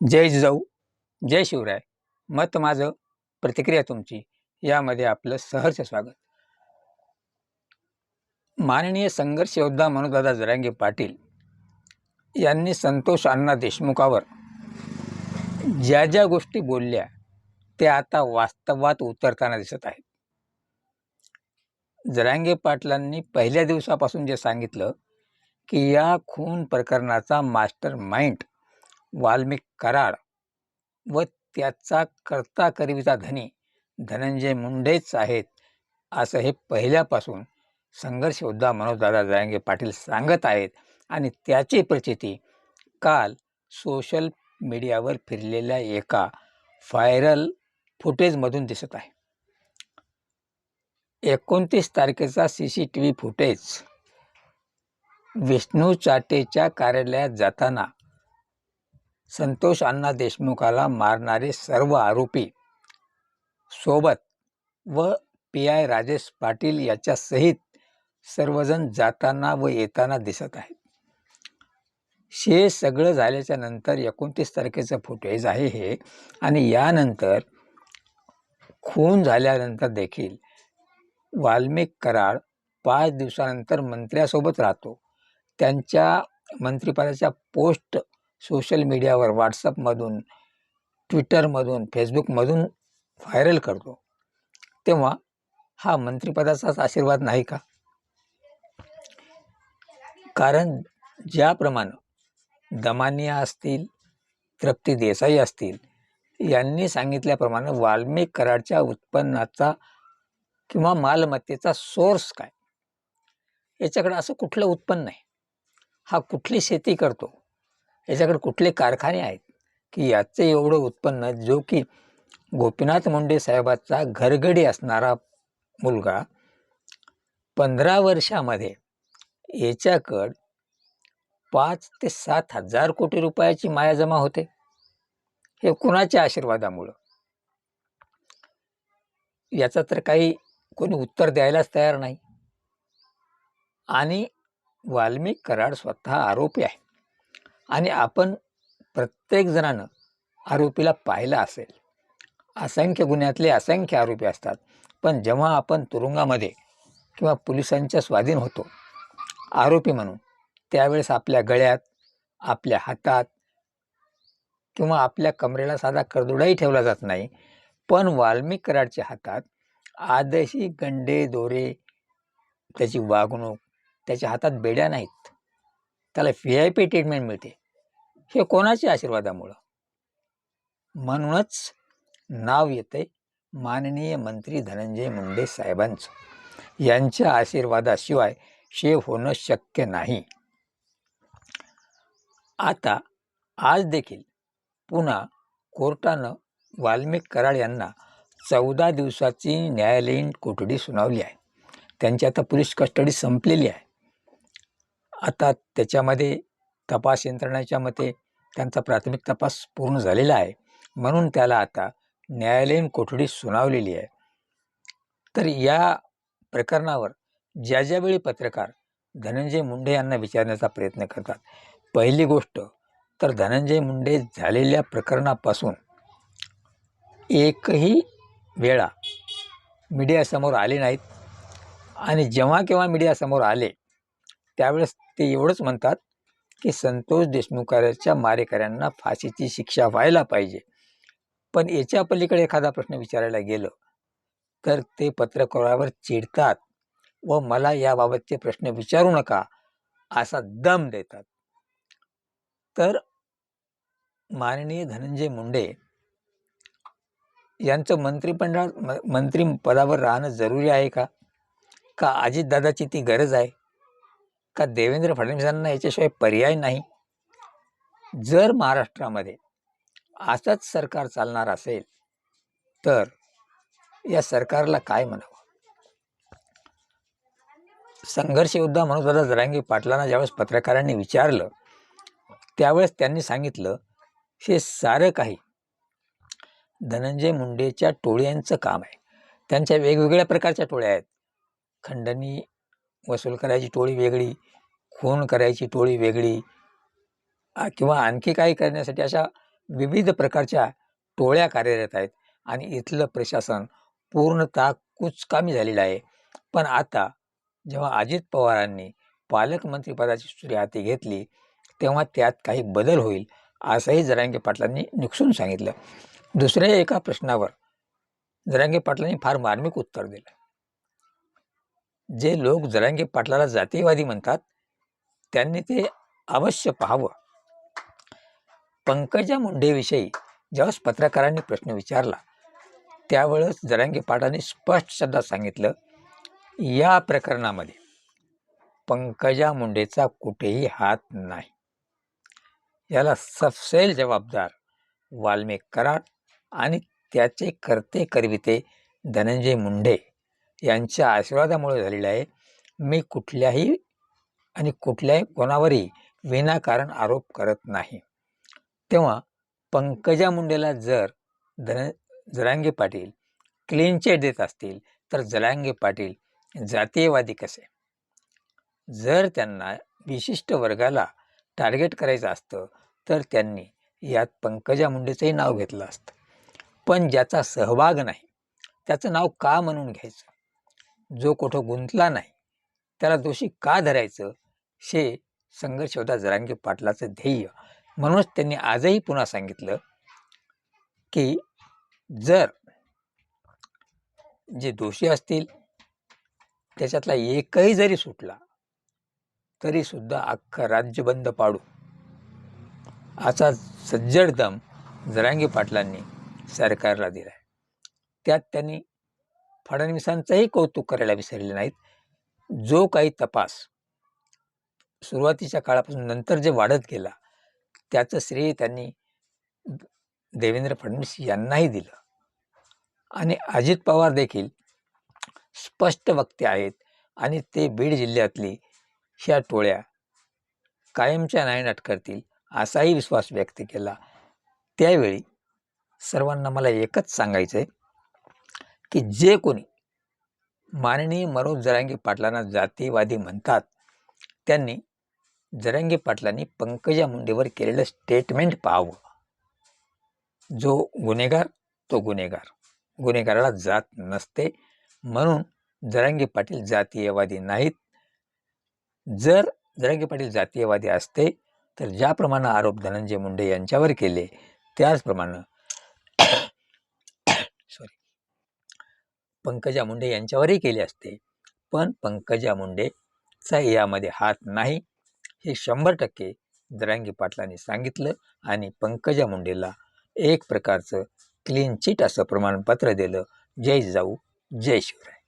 जय जिजाऊ जय शिवराय. मत माझं प्रतिक्रिया तुमची. यामध्ये आपलं सहर्ष स्वागत. माननीय संघर्ष योद्धा मनोदादा जरांगे पाटील यांनी संतोष अण्णा देशमुखावर ज्या ज्या गोष्टी बोलल्या त्या आता वास्तवात उतरताना दिसत आहेत. जरांगे पाटलांनी पहिल्या दिवसापासून जे सांगितलं की या खून प्रकरणाचा मास्टर माइंड वाल्मिक कराड व त्याचा कर्ता करीचा धनी धनंजय मुंडेच आहेत असं हे पहिल्यापासून संघर्ष योद्धा मनोजदादा जायंगे पाटील सांगत आहेत. आणि त्याची प्रचिती काल सोशल मीडियावर फिरलेल्या एका व्हायरल फुटेजमधून दिसत आहे. एकोणतीस तारखेचा C C T V footage Vishnu चाटेच्या कार्यालयात जाताना संतोष अण्णा देशमुखाला मारणारे सर्व आरोपी सोबत व पी आय राजेश पाटील याच्यासहित सर्वजण जाताना व येताना दिसत आहेत. हे सगळं झाल्याच्यानंतर एकोणतीस तारखेचं फुटेज आहे हे आणि यानंतर खून झाल्यानंतर देखील वाल्मिक कराड पाच दिवसानंतर मंत्र्यासोबत राहतो. त्यांच्या मंत्रिपदाच्या पोस्ट सोशल मीडियावर व्हॉट्सअपमधून ट्विटरमधून फेसबुकमधून व्हायरल करतो. तेव्हा हा मंत्रिपदाचाच आशीर्वाद नाही का? कारण ज्याप्रमाणे दमानिया असतील तृप्ती देसाई असतील यांनी सांगितल्याप्रमाणे वाल्मिक कराडच्या उत्पन्नाचा किंवा मालमत्तेचा सोर्स काय? याच्याकडे असं कुठलं उत्पन्न आहे हा कुठली शेती करतो? याच्याकडे कुठले कारखाने आहेत? की याचं एवढं उत्पन्न जो की गोपीनाथ मुंडे साहेबाचा घरगडी असणारा मुलगा पंधरा वर्षामध्ये याच्याकड पाच ते सात हजार कोटी रुपयाची माया जमा होते. हे कुणाच्या आशीर्वादामुळं? याचा तर काही कोणी उत्तर द्यायलाच तयार नाही. आणि वाल्मिक कराड स्वतः आरोपी आहे. आणि आपण प्रत्येक जणानं आरोपीला पाहिलं असेल. असंख्य गुन्ह्यातले असंख्य आरोपी असतात. पण जेव्हा आपण तुरुंगामध्ये किंवा पोलिसांच्या स्वाधीन होतो आरोपी म्हणून त्यावेळेस आपल्या गळ्यात आपल्या हातात किंवा आपल्या कमरेला साधा करदुडाही ठेवला जात नाही. पण वाल्मिक कराडच्या हातात आदशी गंडे दोरे त्याची वागणूक त्याच्या हातात बेड्या नाहीत. त्याला व्ही आय पी ट्रीटमेंट मिळते. हे कोणाच्या आशीर्वादामुळं? म्हणूनच नाव येते माननीय मंत्री धनंजय मुंडे साहेबांचं. यांच्या आशीर्वादाशिवाय शेव होणं शक्य नाही. आता आज देखील पुन्हा कोर्टानं वाल्मिक कराड यांना चौदा दिवसाची न्यायालयीन कोठडी सुनावली आहे. त्यांची आता पोलीस कस्टडी संपलेली आहे. आता त्याच्यामध्ये तपास यंत्रणाच्या मते त्यांचा प्राथमिक तपास पूर्ण झालेला आहे. म्हणून त्याला आता न्यायालयीन कोठडी सुनावलेली आहे. तर या प्रकरणावर ज्या ज्यावेळी पत्रकार धनंजय मुंडे यांना विचारण्याचा प्रयत्न करतात पहिली गोष्ट तर धनंजय मुंडे झालेल्या प्रकरणापासून एकही वेळा मीडियासमोर आले नाहीत. आणि जेव्हा केव्हा मीडियासमोर आले त्यावेळेस ते एवढंच म्हणतात की संतोष देशमुखाच्या मारेकऱ्यांना फाशीची शिक्षा व्हायला पाहिजे. पण याच्या पलीकडे एखादा प्रश्न विचारायला गेलं तर ते पत्रकारावर चिडतात व मला याबाबतचे प्रश्न विचारू नका असा दम देतात. तर माननीय धनंजय मुंडे यांचं मंत्रिमंडळ म- मंत्रिपदावर राहणं जरुरी आहे का? का अजितदादाची ती गरज आहे? का देवेंद्र फडणवीसांना याच्याशिवाय पर्याय नाही? जर महाराष्ट्रामध्ये असंच सरकार चालणार असेल तर या सरकारला काय म्हणावं? संघर्ष योद्धा म्हणून दादा जरांगी पाटलांना ज्यावेळेस पत्रकारांनी विचारलं त्यावेळेस त्यांनी सांगितलं हे सारं काही धनंजय मुंडेच्या टोळ्यांचं काम आहे. त्यांच्या वेगवेगळ्या प्रकारच्या टोळ्या आहेत. खंडणी वसूल करायची टोळी वेगळी खून करायची टोळी वेगळी किंवा आणखी काही करण्यासाठी अशा विविध प्रकारच्या टोळ्या कार्यरत आहेत. आणि इथलं प्रशासन पूर्णतः कुचकामी झालेलं आहे. पण आता जेव्हा अजित पवारांनी पालकमंत्रीपदाची सुरी हाती घेतली तेव्हा त्यात काही बदल होईल असंही जरांगे पाटलांनी निकसून सांगितलं. दुसऱ्या एका प्रश्नावर जरांगे पाटलांनी फार मार्मिक उत्तर दिलं. जे लोक जरांगे पाटलाला जातीयवादी म्हणतात त्यांनी ते अवश्य पाहावं. पंकजा मुंडेविषयी ज्यावेळेस पत्रकारांनी प्रश्न विचारला त्यावेळेस जरांगे पाटलांनी स्पष्ट शब्दात सांगितलं या प्रकरणामध्ये पंकजा मुंडेचा कुठेही हात नाही. याला सफसेल जबाबदार वाल्मिक कराड आणि त्याचे करते करविते धनंजय मुंडे यांच्या आशीर्वादामुळे झालेलं आहे. मी कुठल्याही आणि कुठल्याही कोणावरही विनाकारण आरोप करत नाही. तेव्हा पंकजा मुंडेला जर धन जरांगे पाटील क्लीन चिट देत असतील तर जरांगे पाटील जातीयवादी कसे? जर त्यांना विशिष्ट वर्गाला टार्गेट करायचं असतं तर त्यांनी यात पंकजा मुंडेचंही नाव घेतलं असतं. पण ज्याचा सहभाग नाही त्याचं नाव का म्हणून घ्यायचं? जो कुठं गुंतला नाही त्याला दोषी का धरायचं? हे संघर्ष होता जरांगे पाटलाचं ध्येय. म्हणूनच त्यांनी आजही पुन्हा सांगितलं की जर जे दोषी असतील त्याच्यातला एकही जरी सुटला तरी सुद्धा अख्खं राज्य बंद पाडू. असा सज्जड दम जरांगी पाटलांनी सरकारला दिलाय. त्यात त्यांनी फडणवीसांचंही कौतुक करायला विसरले नाहीत. जो काही तपास सुरुवातीच्या काळापासून नंतर जे वाढत गेला त्याचं श्रेय त्यांनी देवेंद्र फडणवीस यांनाही दिलं. आणि अजित पवार देखील स्पष्ट वक्ते आहेत आणि ते बीड जिल्ह्यातली ह्या टोळ्या कायमच्या नायनाट करतील असाही विश्वास व्यक्त केला. त्यावेळी सर्वांना मला एकच सांगायचं आहे की जे कोणी माननीय मनोज जरांगी पाटलांना जातीवादी म्हणतात त्यांनी जरांगी पाटलांनी पंकजा मुंडेवर केलेलं स्टेटमेंट पाहावं. जो गुन्हेगार तो गुन्हेगार. गुन्हेगाराला जात नसते म्हणून जरांगी पाटील जातीयवादी नाहीत. जर जरांगी पाटील जातीयवादी असते तर ज्याप्रमाणे आरोप धनंजय मुंडे यांच्यावर केले त्याचप्रमाणे पंकजा मुंडे यांच्यावरही केले असते. पण पंकजा मुंडेचा यामध्ये हात नाही. हे शंभर टक्के जरांगी पाटलांनी सांगितलं आणि पंकजा मुंडेला एक प्रकारचं क्लीन चिट असं प्रमाणपत्र दिलं. जय जाऊ जय शिवराय.